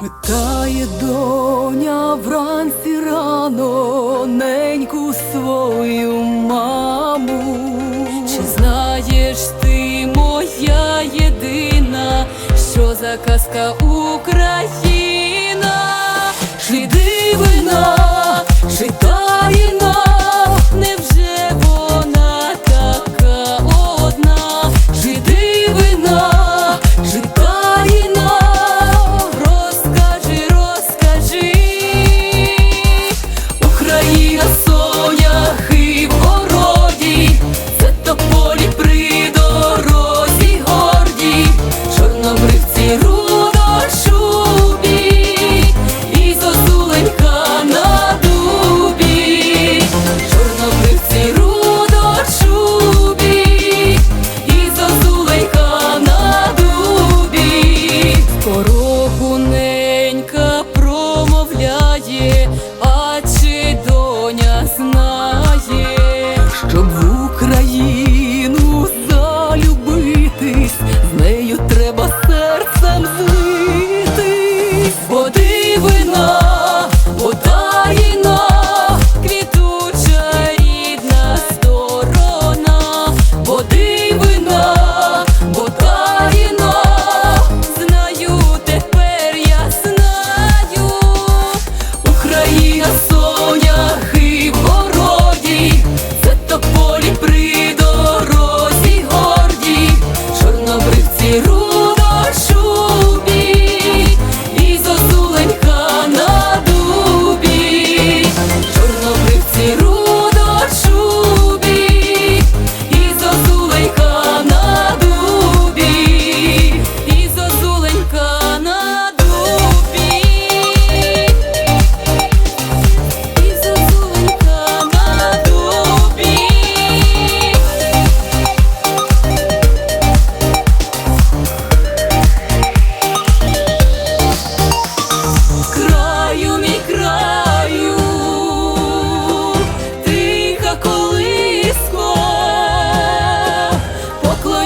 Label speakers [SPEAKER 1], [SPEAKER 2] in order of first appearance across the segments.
[SPEAKER 1] Питає доня вранці рано неньку свою маму, чи знаєш ти моя єдина, що за казка України? вино.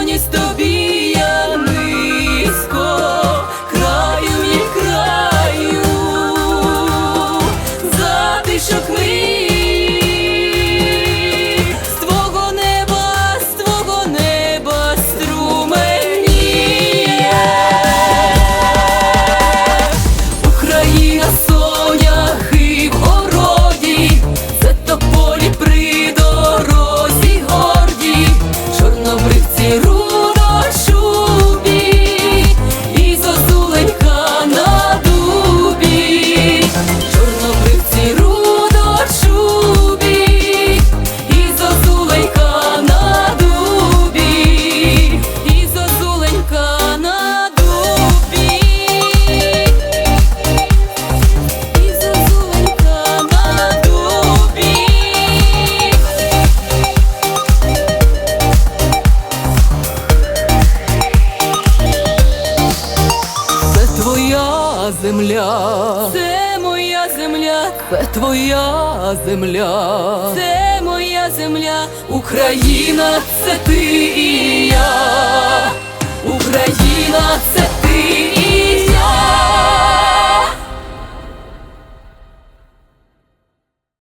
[SPEAKER 1] вдячність тобі. земля, це моя земля, це твоя земля, це моя земля, Україна, це ти і я, Україна, це ти. і я